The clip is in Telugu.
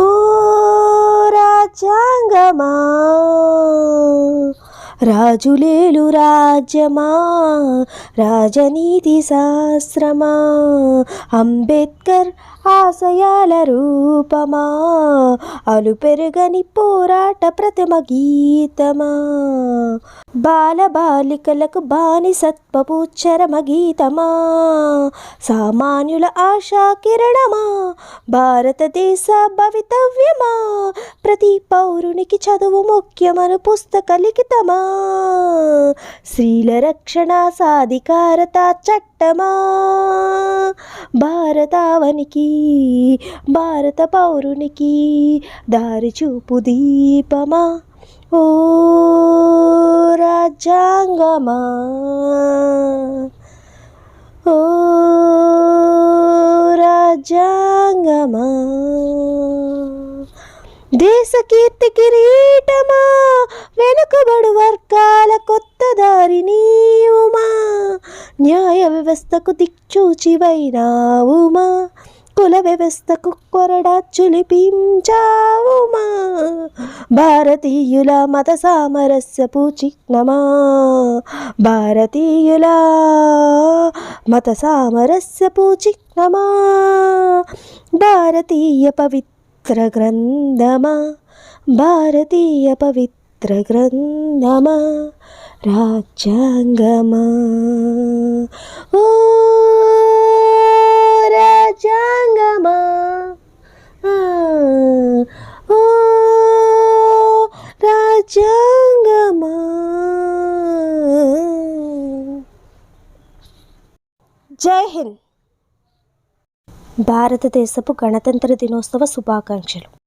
ఓ రాజ్యాంగమా రాజులేలు రాజ్యమా రాజనీతి శాస్త్రమా అంబేద్కర్ ఆశయాల రూపమా అలు పెరుగని పోరాట ప్రతిమ గీతమా. బాలబాలికలకు బానిసత్వపు చరమ గీతమా సామాన్యుల ఆశా కిరణమా భారతదేశ భవితవ్యమా. ప్రతి పౌరునికి చదువు ముఖ్యమను పుస్తక లిఖితమా? స్త్రీల రక్షణ సాధికారత చట్టమా? భారతావనికి భారత పౌరునికి దారి చూపు దీపమా? ఓ రాజ్యాంగమా? ఓ రాజ్యాంగమా? దేశ కీర్తి కిరీటమా వెనుకబడు వర్గాల కొత్త దారి నీవుమా న్యాయ వ్యవస్థకు దిక్చూచివైనావుమా కుల వ్యవస్థకు కొరడా చులిపించావుమా భారతీయుల మత సామరస్యపు చిహ్నమా భారతీయుల మత సామరస్యపు చిహ్నమా భారతీయ పవిత్ర గ్రంథమా భారతీయ పవిత్ర గ్రంథమా రాజ్యాంగమా ఓ రాజ్యాంగమా ఆ, ఓ రాజ్యాంగమా జై హింద్ భారతదేశపు గణతంత్ర దినోత్సవ శుభాకాంక్షలు.